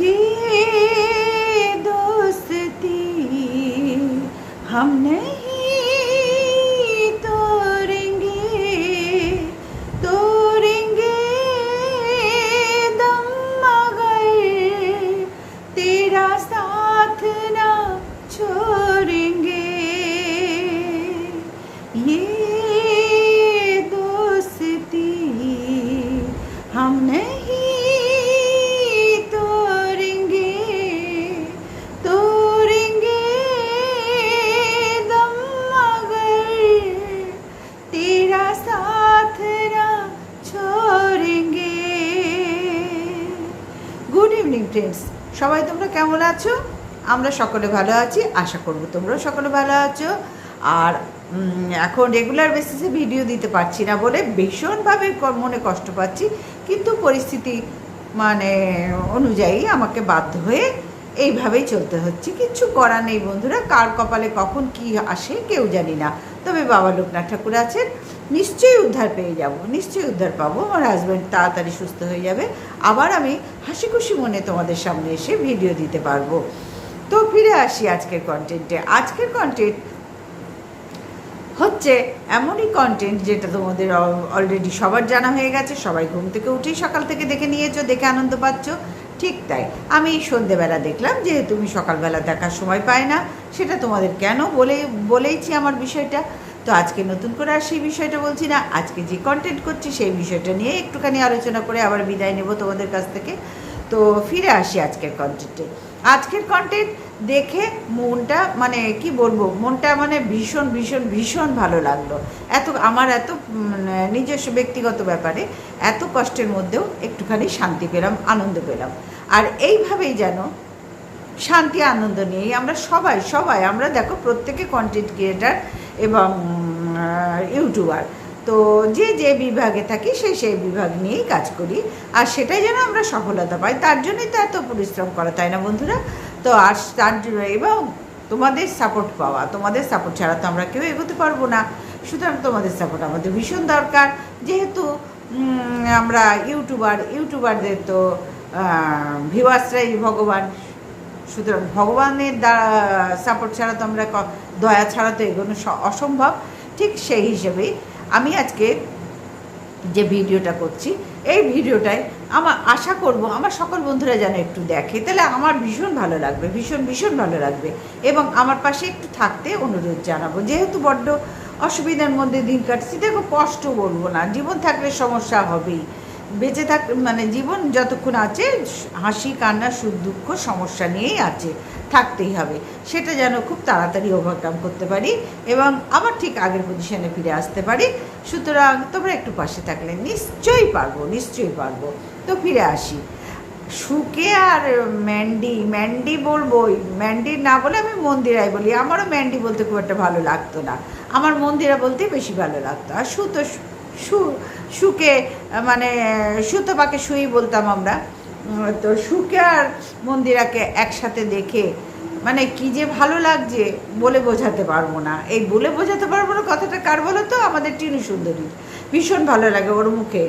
ये दोस्ती हम नहीं আছো? আমরা সকলে ভালো আছি, আশা করব তোমরাও সকলে ভালো আছো। আর এখন রেগুলার বেসিসে ভিডিও দিতে পারছি না বলে ভীষণভাবে মনে কষ্ট পাচ্ছি। কিন্তু পরিস্থিতি মানে অনুযায়ী আমাকে বাধ্য হয়ে এইভাবেই চলতে হচ্ছে। কিচ্ছু করার নেই বন্ধুরা, কার কপালে কখন কি আসে কেউ জানি না। তবে বাবা লোকনাথ ঠাকুর আছেন, নিশ্চয়ই উদ্ধার পেয়ে যাব, নিশ্চয়ই উদ্ধার পাবো। আমার হাজব্যান্ড তাড়াতাড়ি সুস্থ হয়ে যাবে। আবার আমি হাসি খুশি মনে তোমাদের সামনে এসে ভিডিও দিতে পারব। তো ফিরে আসি আজকের কন্টেন্টে আজকের কন্টেন্ট হচ্ছে এমনই কন্টেন্ট যেটা তোমাদের অলরেডি সবার জানা হয়ে গেছে। সবাই ঘুম থেকে উঠেই সকাল থেকে দেখে নিয়েছো, দেখে আনন্দ পাচ্ছ। ঠিক তাই। আমি সন্ধেবেলা দেখলাম যে তুমি সকালবেলা দেখার সময় পায় না। সেটা তোমাদের কেন বলে বলেইছি আমার বিষয়টা। তো আজকে নতুন করে আর সেই বিষয়টা বলছি না। আজকে যে কন্টেন্ট করছি সেই বিষয়টা নিয়ে একটুখানি আলোচনা করে আবার বিদায় নেব তোমাদের কাছ থেকে। তো ফিরে আসি আজকের কন্টেন্টে আজকের কন্টেন্ট দেখে মনটা মানে কি বলব? মনটা মানে ভীষণ ভীষণ ভীষণ ভালো লাগল। এত আমার এত উম, নিজস্ব ব্যক্তিগত ব্যাপারে এত কষ্টের মধ্যেও একটুখানি শান্তি পেলাম আনন্দ পেলাম। আর এইভাবেই যেন শান্তি, আনন্দ নিয়েই আমরা সবাই সবাই, আমরা দেখো প্রত্যেকে কন্টেন্ট ক্রিয়েটার এবং ইউটিউবার তো যে যে বিভাগে থাকি, সেই সেই বিভাগ নিয়েই কাজ করি। আর সেটাই যেন আমরা সফলতা পাই, তার জন্যই তো এত পরিশ্রম করা, তাই না বন্ধুরা? তো আর তার জন্য, এবং তোমাদের সাপোর্ট পাওয়া, তোমাদের সাপোর্ট ছাড়া তো আমরা কেউ এগোতে পারব না। সুতরাং তোমাদের সাপোর্ট আমাদের ভীষণ দরকার। যেহেতু আমরা ইউটিউবার ইউটিউবারদের তো ভিউয়ার্সরাই ভগবান। সুতরাং ভগবানের দ্বারা সাপোর্ট ছাড়া তো আমরা দয়া ছাড়া তো এগোনো অসম্ভব। ঠিক সেই হিসেবেই আমি আজকে যে ভিডিওটা করছি, এই ভিডিওটায় আমার আশা করব আমার সকল বন্ধুরা যেন একটু দেখে। তাহলে আমার ভীষণ ভালো লাগবে, ভীষণ ভীষণ ভালো লাগবে। এবং আমার পাশে একটু থাকতে অনুরোধ জানাব। যেহেতু বড্ড অসুবিধার মধ্যে দিন কাটছি, দেখো কষ্ট বলব না। জীবন থাকলে সমস্যা হবেই। বেঁচে থাক মানে জীবন যতক্ষণ আছে, হাসি, কান্না, সুখ, দুঃখ, সমস্যা নিয়েই আছে, থাকতেই হবে। সেটা যেন খুব তাড়াতাড়ি ওভারকাম করতে পারি এবং আবার ঠিক আগের পজিশনে ফিরে আসতে পারি। সুতরাং তোমরা একটু পাশে থাকলে নিশ্চয়ই পারব নিশ্চয়ই পারব। তো ফিরে আসি। সুকে আর ম্যান্ডি ম্যান্ডি বলবোই, ম্যান্ডি না বলে আমি মন্দিরাই বলি। আমারও ম্যান্ডি বলতে খুব একটা ভালো লাগতো না। আমার মন্দিরা বলতে বেশি ভালো লাগতো। আর সু তো সু সুকে মানে সুতপাকে সুই বলতাম আমরা। তো সুকে আর মন্দিরাকে একসাথে দেখে মানে কি যে ভালো লাগছে বলে বোঝাতে পারব না। এই বলে বোঝাতে পারব না কথাটা কার বলো তো? আমাদের টিনু সুন্দরী ভীষণ ভালো লাগে ওর মুখে।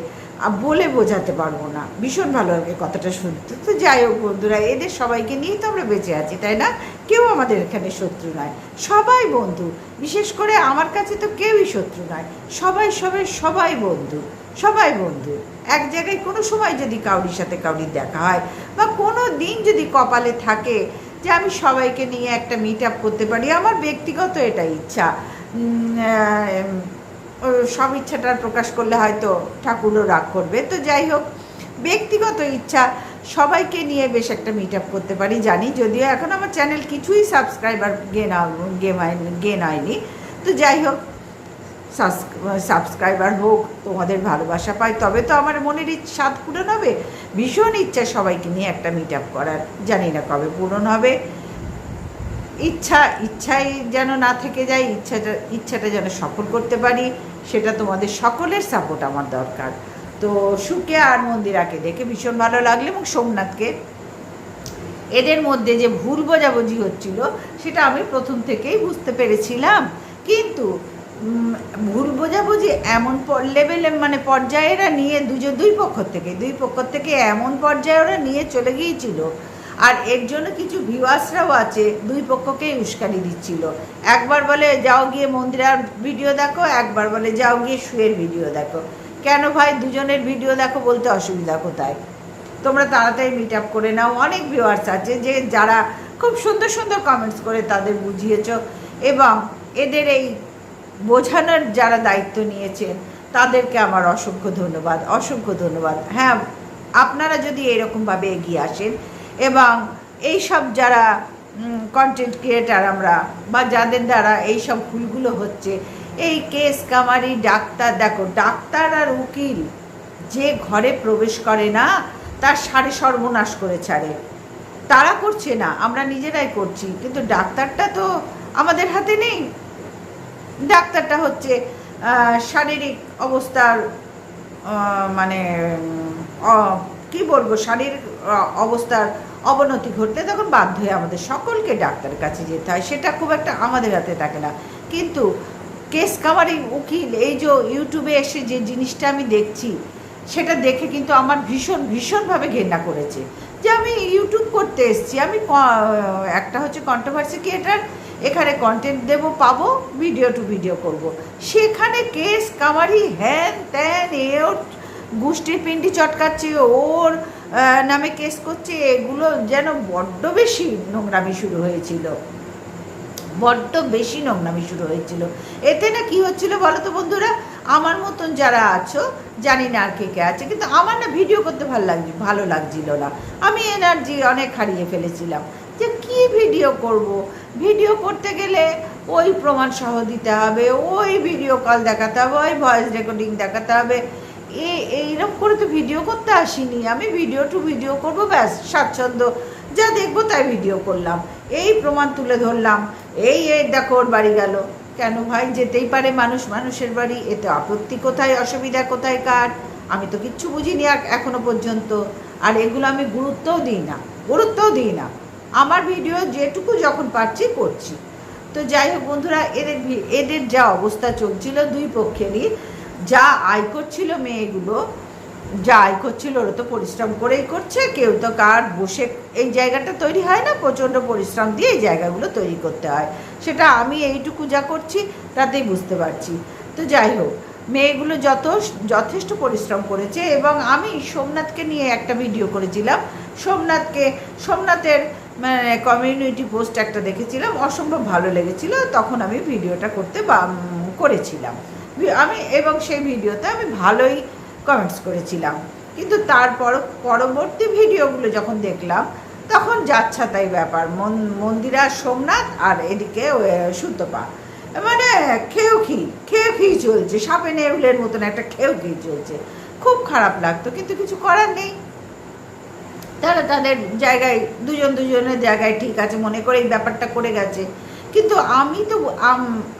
বলে বোঝাতে পারব না। ভীষণ ভালো লাগে কথাটা শুনতে। তো যাই হোক বন্ধুরা, এদের সবাইকে নিয়েই তো আমরা বেঁচে আছি, তাই না? কেউ আমাদের এখানে শত্রু নয়। সবাই বন্ধু, বিশেষ করে আমার কাছে তো কেউই শত্রু নয়। সবাই সবাই সবাই বন্ধু সবাই বন্ধু। এক জায়গায় কোনো সময় যদি কাউরির সাথে কাউরির দেখা হয় বা কোনো দিন যদি কপালে থাকে যে আমি সবাইকে নিয়ে একটা মিট আপ করতে পারি, আমার ব্যক্তিগত এটা ইচ্ছা। সব ইচ্ছাটা প্রকাশ করলে হয়তো ঠাকুরও রাগ করবে। তো যাই হোক, ব্যক্তিগত ইচ্ছা, সবাইকে নিয়ে বেশ একটা মিট আপ করতে পারি, জানি। যদিও এখন আমার চ্যানেল কিছুই সাবস্ক্রাইবার গেন গেম গেন হয়নি তো যাই হোক সাবস্ক্রাইবার হোক, তোমাদের ভালোবাসা পাই। তবে তো আমার মনের স্বাদ পূরণ হবে। ভীষণ ইচ্ছা সবাইকে নিয়ে একটা মিট আপ করার। জানি না কবে পূরণ হবে। ইচ্ছা ইচ্ছাই যেন না থেকে যায়, ইচ্ছাটা ইচ্ছাটা যেন সফল করতে পারি। সেটা তোমাদের সকলের সাপোর্ট আমার দরকার। তো সুকে আর মন্দিরাকে দেখে ভীষণ ভালো লাগল এবং সোমনাথকে। এদের মধ্যে যে ভুল বোঝাবুঝি হচ্ছিল, সেটা আমি প্রথম থেকেই বুঝতে পেরেছিলাম। কিন্তু ভুল বোঝাবুঝি এমন লেভেলে মানে পর্যায়ে এরা নিয়ে দুজন, দুই পক্ষ থেকে, দুই পক্ষ থেকে এমন পর্যায়ে ওরা নিয়ে চলে গিয়েছিল আর এর জন্য কিছু ভিউয়ার্সরাও আছে, দুই পক্ষকেই উস্কানি দিচ্ছিল। একবার বলে, যাও গিয়ে মন্দিরার ভিডিও দেখো, একবার বলে, যাও গিয়ে শুয়ের ভিডিও দেখো। কেন ভাই? দুজনের ভিডিও দেখো বলতে অসুবিধা কোথায়? তোমরা তাড়াতাড়ি মিট আপ করে নাও। অনেক ভিউয়ার্স আছে যে যারা খুব সুন্দর সুন্দর কমেন্টস করে তাদের বুঝিয়েছ এবং এদের এই বোঝানোর যারা দায়িত্ব নিয়েছেন তাদেরকে আমার অসংখ্য ধন্যবাদ অসংখ্য ধন্যবাদ। হ্যাঁ আপনারা যদি এরকমভাবে এগিয়ে আসেন এবং এই সব যারা কন্টেন্ট ক্রিয়েটার আমরা বা যাদের দ্বারা এই সব ভুলগুলো হচ্ছে, এই কেস কামারি ডাক্তার, দেখো, ডাক্তার আর উকিল যে ঘরে প্রবেশ করে না, তার সাড়ে সর্বনাশ করে ছাড়ে। তারা করছে না, আমরা নিজেরাই করছি, কিন্তু ডাক্তারটা তো আমাদের হাতে নেই। ডাক্তারটা হচ্ছে শারীরিক অবস্থার মানে কি বলব, শারীরিক অবস্থার অবনতি ঘটলে তখন বাধ্য হয়ে আমাদের সকলকে ডাক্তারের কাছে যেতে হয়। সেটা খুব একটা আমাদের হাতে থাকে না। কিন্তু কেস কামারি উকিল, এই যে ইউটিউবে এসে যে জিনিসটা আমি দেখছি, সেটা দেখে কিন্তু আমার ভীষণ, ভীষণভাবে ঘেন্না করেছে। যে আমি ইউটিউব করতে এসেছি, আমি একটা হচ্ছে কন্ট্রোভার্সি ক্রিয়েটার এখানে কন্টেন্ট দেব, পাবো ভিডিও টু ভিডিও করব। সেখানে কেস কামারি হ্যান ত্যান, এ ওর গুষ্টির পিন্ডি চটকাচ্ছে, ওর নামে কেস করছে, এগুলো যেন বড্ড বেশি নোংরামি শুরু হয়েছিল। বড্ড বেশি নোংরামি শুরু হয়েছিল। এতে না কি হচ্ছিল বলো তো বন্ধুরা, আমার মতন যারা আছো, জানি না আর কে কে আছে, কিন্তু আমার না ভিডিও করতে ভালো লাগছে ভালো লাগছিল না। আমি এনার্জি অনেক হারিয়ে ফেলেছিলাম। যে কি ভিডিও করব? ভিডিও করতে গেলে ওই প্রমাণ সহ দিতে হবে, ওই ভিডিও কল দেখাতে হবে, ওই ভয়েস রেকর্ডিং দেখাতে হবে। এইরকম করে তো ভিডিও করতে আসিনি। আমি ভিডিও টু ভিডিও করব, ব্যাস, স্বাচ্ছন্দ্য। যা দেখব তাই ভিডিও করলাম। এই প্রমাণ তুলে ধরলাম। এই এই, দেখো, ওর বাড়ি গেল। কেন ভাই? যেতেই পারে মানুষ, মানুষের বাড়ি। এতে আপত্তি কোথায়, অসুবিধা কোথায়, কার? আমি তো কিচ্ছু বুঝিনি এখনও পর্যন্ত। আর এগুলো আমি গুরুত্বও দিই না, গুরুত্বও দিই না। আমার ভিডিও যেটুকু যখন পারছি, করছি। তো যাই হোক বন্ধুরা, এদের এদের যা অবস্থা চলছিল দুই পক্ষেরই যা আয় করছিল মেয়েগুলো, যা আয় করছিল ওরা তো পরিশ্রম করেই করছে, কেউ তো কার বসে এই জায়গাটা তৈরি হয় না, প্রচণ্ড পরিশ্রম দিয়ে এই জায়গাগুলো তৈরি করতে হয়। সেটা আমি এইটুকু যা করছি তাতেই বুঝতে পারছি। তো যাই হোক, মেয়েগুলো যত যথেষ্ট পরিশ্রম করেছে এবং আমি সোমনাথকে নিয়ে একটা ভিডিও করেছিলাম। সোমনাথকে, সোমনাথের মানে কমিউনিটি পোস্ট একটা দেখেছিলাম, অসম্ভব ভালো লেগেছিল, তখন আমি ভিডিওটা করতে করেছিলাম। আমি এবং সেই ভিডিওতে আমি ভালোই কমেন্টস করেছিলাম। কিন্তু তারপর পরবর্তী ভিডিওগুলো যখন দেখলাম, তখন যাচ্ছা তাই ব্যাপার। মন- মন্দিরা সোমনাথ আর এদিকে সুতপা। মানে খেয়েও খি খেয়ে খি চলছে সাপে নেউলের মতন একটা খেয়েও খি চলছে খুব খারাপ লাগতো, কিন্তু কিছু করার নেই। তারা তাদের জায়গায়, দুজন দুজনের জায়গায় ঠিক আছে, মনে করে এই ব্যাপারটা করে গেছে। কিন্তু আমি তো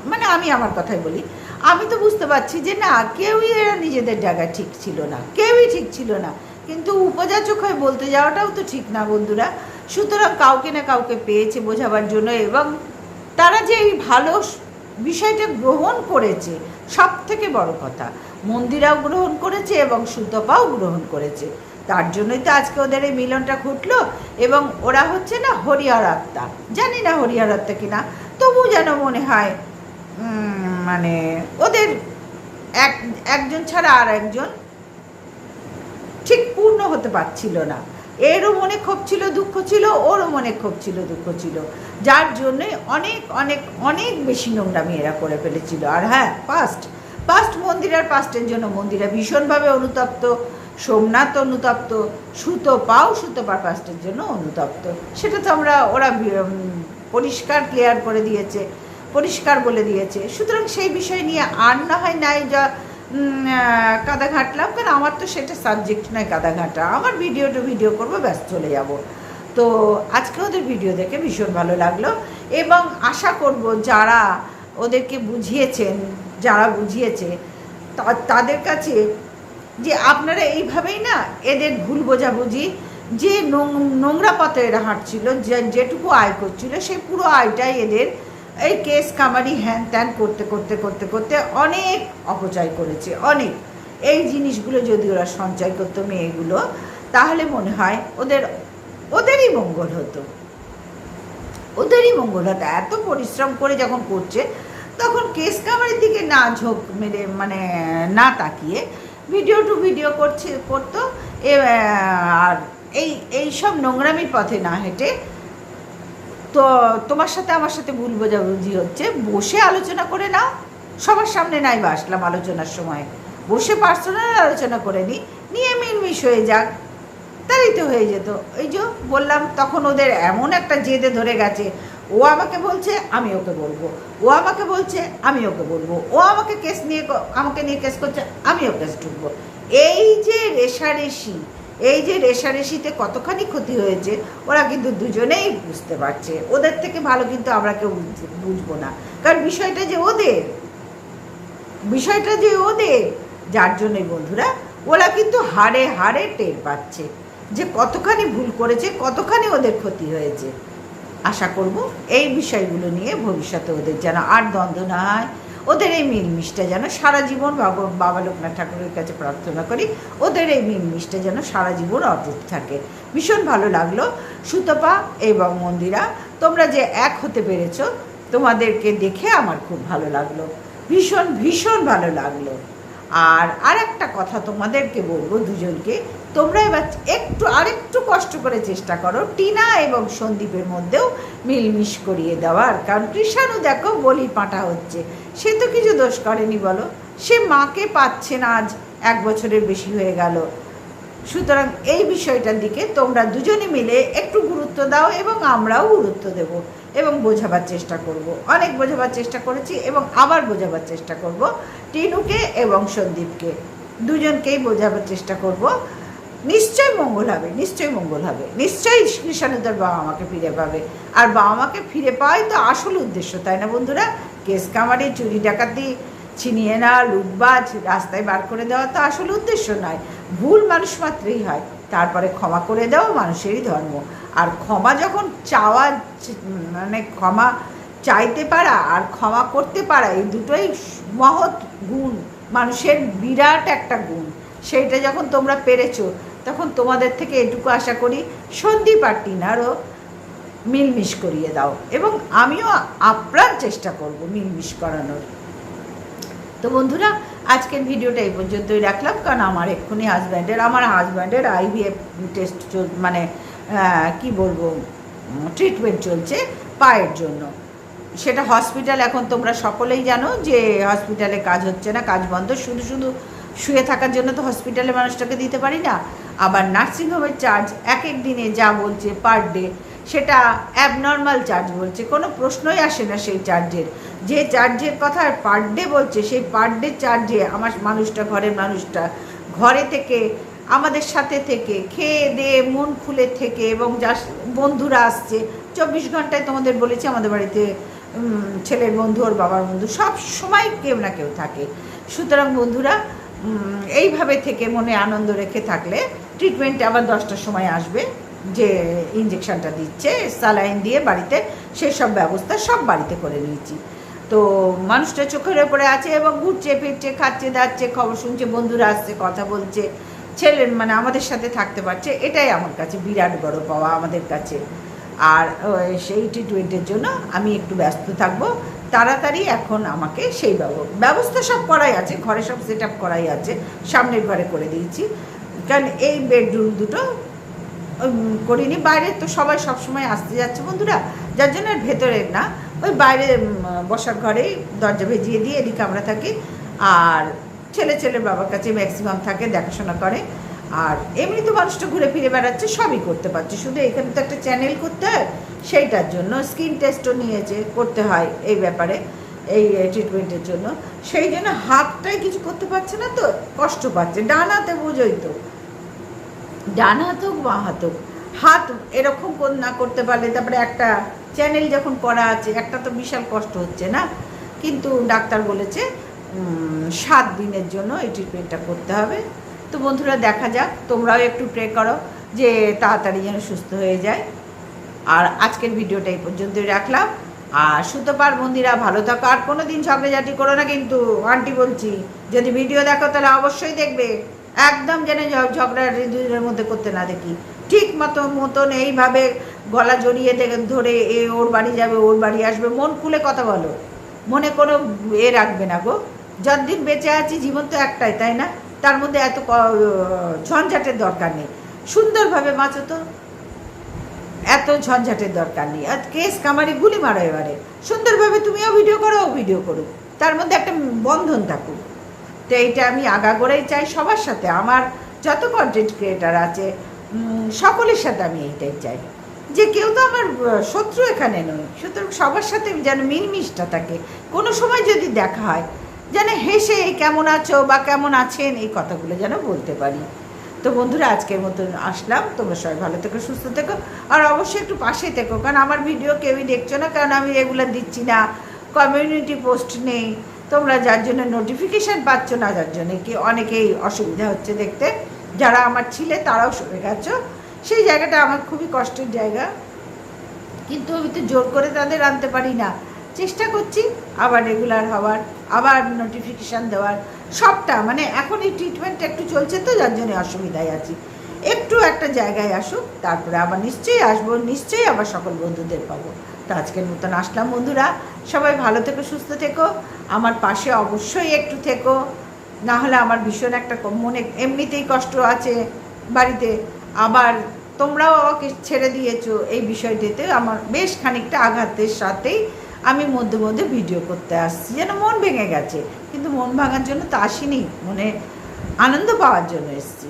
মানে আমি আমার কথাই বলি আমি তো বুঝতে পারছি যে না, কেউই এরা নিজেদের জায়গায় ঠিক ছিল না, কেউই ঠিক ছিল না। কিন্তু উপযাচক হয়ে বলতে যাওয়াটাও তো ঠিক না বন্ধুরা। সুতরাং কাউকে না কাউকে পেয়েছে বোঝাবার জন্য এবং তারা যে এই ভালো বিষয়টা গ্রহণ করেছে সব থেকে বড় কথা। মন্দিরাও গ্রহণ করেছে এবং সুতপাও গ্রহণ করেছে। তার জন্যই তো আজকে ওদের এই মিলনটা ঘটলো এবং ওরা হচ্ছে না হরিহর আত্মা। জানি না হরিহর আত্মা কিনা, তবু যেন মনে হয় মানে ওদের এক, একজন ছাড়া আর একজন ঠিক পূর্ণ হতে পারছিল না। এরও মনে ক্ষোভ ছিল, দুঃখ ছিল, ওরও মনে ক্ষোভ ছিল, দুঃখ ছিল। যার জন্যে অনেক অনেক অনেক বেশি নোংরামি এরা করে ফেলেছিল। আর হ্যাঁ পাস্ট পাস্ট মন্দিরের পাস্টের জন্য মন্দিরা ভীষণভাবে অনুতপ্ত, সোমনাথ অনুতপ্ত, সুতো পাও, সুতো পা পাস্টের জন্য অনুতপ্ত। সেটা তো আমরা, ওরা পরিষ্কার ক্লিয়ার করে দিয়েছে। পরিষ্কার বলে দিয়েছে। সুতরাং সেই বিষয় নিয়ে আর না হয় নাই যা কাদা ঘাটলাম, কারণ আমার তো সেটা সাবজেক্ট নয় কাদা ঘাটা। আমার ভিডিও টু ভিডিও করব ব্যস্ত চলে যাব। তো আজকে ওদের ভিডিও দেখে ভীষণ ভালো লাগল এবং আশা করব যারা ওদেরকে বুঝিয়েছেন, যারা বুঝিয়েছে তাদের কাছে যে আপনারা এইভাবেই না এদের ভুল বোঝাবুঝি, যে নোংরা পথে এরা হাঁটছিল যেটুকু আয় করছিল, সেই পুরো আয়টাই এদের এই কেস কামারি হ্যান ত্যান করতে করতে করতে করতে অনেক অপচয় করেছে, অনেক। এই জিনিসগুলো যদি ওরা সঞ্চয় করতো মেয়েগুলো, তাহলে মনে হয় ওদের, ওদেরই মঙ্গল হতো। ওদেরই মঙ্গল হতো। এত পরিশ্রম করে যখন করছে, তখন কেস কামারের দিকে না ঝোঁক মেরে মানে না তাকিয়ে ভিডিও টু ভিডিও করছে, করতো। আর এই এই সব নোংরামির পথে না হেঁটে তো তোমার সাথে আমার সাথে ভুল বোঝাবুঝি হচ্ছে। বসে আলোচনা করে নাও। সবার সামনে নাই বা আসলাম আলোচনার সময়। বসে পার্সোনাল আলোচনা করে নিই নিয়ে মিলমিশ হয়ে যাক। তাই তো হয়ে যেত। এই যে বললাম, তখন ওদের এমন একটা জেদে ধরে গেছে। ও আমাকে বলছে, আমি ওকে বলব। ও আমাকে বলছে, আমি ওকে বলব। ও আমাকে কেস নিয়ে আমাকে নিয়ে কেস করছে আমিও কেস ঢুকবো। এই যে রেশারেশি এই যে রেশারেশিতে কতখানি ক্ষতি হয়েছে, ওরা কিন্তু দুজনেই বুঝতে পারছে। ওদের থেকে ভালো কিন্তু আমরা কেউ বুঝব না। কারণ বিষয়টা যে ওদের, বিষয়টা যে ওদের, যার জন্যই বন্ধুরা, ওরা কিন্তু হাড়ে হাড়ে টের পাচ্ছে যে কতখানি ভুল করেছে, কতখানি ওদের ক্ষতি হয়েছে। আশা করব এই বিষয়গুলো নিয়ে ভবিষ্যতে ওদের যেন আর দ্বন্দ্ব না হয়। ওদের এই মিলমিশটা যেন সারা জীবন বাবা লোকনাথ ঠাকুরের কাছে প্রার্থনা করি, ওদের এই মিলমিশটা যেন সারা জীবন অটুট থাকে। ভীষণ ভালো লাগল। সুতপা এবং মন্দিরা, তোমরা যে এক হতে পেরেছ, তোমাদেরকে দেখে আমার খুব ভালো লাগল। ভীষণ ভীষণ ভালো লাগল। আর আর একটা কথা তোমাদেরকে বলব দুজনকে তোমরা এবার একটু, আরেকটু কষ্ট করে চেষ্টা করো টিনা এবং সন্দীপের মধ্যেও মিলমিশ করিয়ে দেওয়ার। কারণ কৃষাণু দেখো বলি পাঁটা হচ্ছে। সে তো কিছু দোষ করেনি বলো। সে মাকে পাচ্ছে না, আজ এক বছরের বেশি হয়ে গেল। সুতরাং এই বিষয়টার দিকে তোমরা দুজনে মিলে একটু গুরুত্ব দাও এবং আমরাও গুরুত্ব দেব এবং বোঝাবার চেষ্টা করব। অনেক বোঝাবার চেষ্টা করেছি এবং আবার বোঝাবার চেষ্টা করব টিনুকে এবং সন্দীপকে। দুজনকেই বোঝাবার চেষ্টা করব। নিশ্চয়ই মঙ্গল হবে, নিশ্চয়ই মঙ্গল হবে। নিশ্চয়ই কৃষাণুদের বাবা মাকে ফিরে পাবে। আর বাবা মাকে ফিরে পাওয়াই তো আসল উদ্দেশ্য, তাই না বন্ধুরা? কেস কামারি, চুরি ডাকাতি, ছিনিয়ে নেওয়া, লুটবাজ, রাস্তায় বার করে দেওয়া তো আসল উদ্দেশ্য নয়। ভুল মানুষ মাত্রই হয়, তারপরে ক্ষমা করে দেওয়া মানুষেরই ধর্ম। আর ক্ষমা যখন চাওয়া মানে ক্ষমা চাইতে পারা আর ক্ষমা করতে পারা, এই দুটোই মহৎ গুণ, মানুষের বিরাট একটা গুণ। সেইটা যখন তোমরা পেরেছ তখন তোমাদের থেকে এটুকু আশা করি সন্দীপ আর টিনারও মিলমিশ করিয়ে দাও এবং আমিও আপ্রাণ চেষ্টা করব মিলমিশ করানোর। তো বন্ধুরা, আজকের ভিডিওটা এই পর্যন্তই রাখলাম, কারণ আমার এক্ষুনি হাজব্যান্ডের আমার হাজব্যান্ডের আইভিএফ টেস্ট মানে কি বলব ট্রিটমেন্ট চলছে পায়ের জন্য। সেটা হসপিটাল এখন তোমরা সকলেই জানো যে হসপিটালে কাজ হচ্ছে না, কাজ বন্ধ, শুধু শুধু শুয়ে থাকার জন্য তো হসপিটালে মানুষটাকে দিতে পারি না। আবার নার্সিংহোমের চার্জ এক এক দিনে যা বলছে পার ডে সেটা অ্যাবনর্মাল চার্জ বলছে। কোনো প্রশ্নই আসে না সেই চার্জের যে চার্জের কথা পার ডে বলছে, সেই পার ডে চার্জে আমার মানুষটা, ঘরের মানুষটা, ঘরে থেকে, আমাদের সাথে থেকে, খেয়ে দিয়ে মন খুলে থেকে এবং যা বন্ধুরা আসছে, চব্বিশ ঘন্টায় তোমাদের বলেছি, আমাদের বাড়িতে ছেলের বন্ধু, ওর বাবার বন্ধু, সব সময় কেউ না কেউ থাকে। সুতরাং বন্ধুরা এইভাবে থেকে মনে আনন্দ রেখে থাকলে ট্রিটমেন্ট আবার দশটার সময় আসবে, যে ইঞ্জেকশনটা দিচ্ছে স্যালাইন দিয়ে বাড়িতে সেই সব ব্যবস্থা সব বাড়িতে করে নিয়েছি। তো মানুষটা চোখের ওপরে আছে এবং ঘুরছে, ফিরছে, খাচ্ছে, দাচ্ছে, খবর শুনছে, বন্ধুরা আসছে, কথা বলছে, ছেলে মানে আমাদের সাথে থাকতে পারছে, এটাই আমার কাছে বিরাট বড় পাওয়া আমাদের কাছে। আর সেই ট্রিটমেন্টের জন্য আমি একটু ব্যস্ত থাকব তাড়াতাড়ি এখন আমাকে সেই ব্যবস্থা সব করাই আছে, ঘরে সব সেট আপ করাই আছে, সামনের ঘরে করে দিয়েছি। কারণ এই বেডরুম দুটো করিনি, বাইরে তো সবাই সবসময় আসতে যাচ্ছে বন্ধুরা, যার জন্য আর ভেতরের না, ওই বাইরে বসার ঘরেই দরজা ভেজিয়ে দিয়ে এদিকে আমরা থাকি, আর ছেলে ছেলের বাবার কাছে ম্যাক্সিমাম থাকে, দেখাশোনা করে। আর এমনি তো মানুষটা ঘুরে ফিরে বেড়াচ্ছে, সবই করতে পারছে। শুধু এখানে তো একটা চ্যানেল করতে হয়, সেইটার জন্য স্কিন টেস্টও নিয়েছে করতে হয় এই ব্যাপারে, এই ট্রিটমেন্টের জন্য। সেই জন্য হাতটাই কিছু করতে পারছে না তো, কষ্ট পাচ্ছে। ডান হাতে বোঝোই তো। ডান হাত হোক বাঁ হাত হোক হাত এরকম না করতে পারলে, তারপরে একটা চ্যানেল যখন করা আছে, একটা তো বিশাল কষ্ট হচ্ছে না? কিন্তু ডাক্তার বলেছে সাত দিনের জন্য এই ট্রিটমেন্টটা করতে হবে। তো বন্ধুরা, দেখা যাক। তোমরাও একটু প্রে করো যে তাড়াতাড়ি যেন সুস্থ হয়ে যায়। আর আজকের ভিডিওটা এই পর্যন্তই রাখলাম। আর সুতপার মন্দিরা ভালো থাকো। আর কোনো দিন ঝগড়াঝাটি করো না কিন্তু। আন্টি বলছি, যদি ভিডিও দেখো তাহলে অবশ্যই দেখবে। একদম যেন ঝগড়া দুজনের মধ্যে করতে না দেখি। ঠিক মতো মতন এইভাবে গলা জড়িয়ে ধরে এ ওর বাড়ি যাবে, ওর বাড়ি আসবে। মন খুলে কথা বলো। মনে কোনো এ রাখবে না গো। যতদিন বেঁচে আছি, জীবন তো একটাই, তাই না? তার মধ্যে এত ঝঞ্ঝাটের দরকার নেই। সুন্দরভাবে বাঁচো তো। এত ঝঞ্ঝাটের দরকার নেই। আর কেস কামারি গুলি মারো এবারে। সুন্দরভাবে তুমিও ভিডিও করো ভিডিও করো তার মধ্যে একটা বন্ধন থাকুক। তো এইটা আমি আগাগোড়াই চাই সবার সাথে। আমার যত কন্টেন্ট ক্রিয়েটার আছে সকলের সাথে আমি এইটাই চাই। যে কেউ তো আমার শত্রু এখানে নয়। সুতরাং সবার সাথে যেন মিলমিশটা থাকে। কোনো সময় যদি দেখা হয় যেন হেসে কেমন আছো বা কেমন আছেন, এই কথাগুলো যেন বলতে পারি। তো বন্ধুরা, আজকের মতন আসলাম। তোমরা সবাই ভালো থেকো, সুস্থ থেকো, আর অবশ্যই একটু পাশে থেকো, কারণ আমার ভিডিও কেউই দেখছ না, কারণ আমি রেগুলার দিচ্ছি না। কমিউনিটি পোস্ট নেই। তোমরা যার জন্য নোটিফিকেশান পাচ্ছ না, যার জন্য কি অনেকেই অসুবিধা হচ্ছে দেখতে, যারা আমার ছিলে তারাও সরে গেছো। সেই জায়গাটা আমার খুবই কষ্টের জায়গা। কিন্তু আমি তো জোর করে তাদের আনতে পারি না। চেষ্টা করছি আবার রেগুলার হওয়ার, আবার নোটিফিকেশান দেওয়ার, সবটা মানে এখন এই ট্রিটমেন্টটা একটু চলছে তো, যার জন্য অসুবিধায় আছি। একটু একটা জায়গায় আসুক, তারপরে আবার নিশ্চয়ই আসব, নিশ্চয়ই আবার সকল বন্ধুদের পাবো। তো আজকের মতন আসলাম বন্ধুরা, সবাই ভালো থেকো, সুস্থ থেকো, আমার পাশে অবশ্যই একটু থেকো। না হলে আমার ভীষণ একটা মনে, এমনিতেই কষ্ট আছে বাড়িতে। আবার তোমরাও আমাকে ছেড়ে দিয়েছ এই বিষয়টিতে, আমার বেশ খানিকটা আঘাতের সাথেই আমি মধ্যে মধ্যে ভিডিও করতে আসছি, যেন মন ভেঙে গেছে। কিন্তু মন ভাঙার জন্য তো আসিনি, মনে আনন্দ পাওয়ার জন্য এসছি।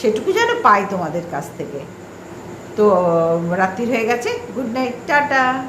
সেটুকু যেন পাই তোমাদের কাছ থেকে। তো, রাত্রি হয়ে গেছে গুড নাইট টাটা।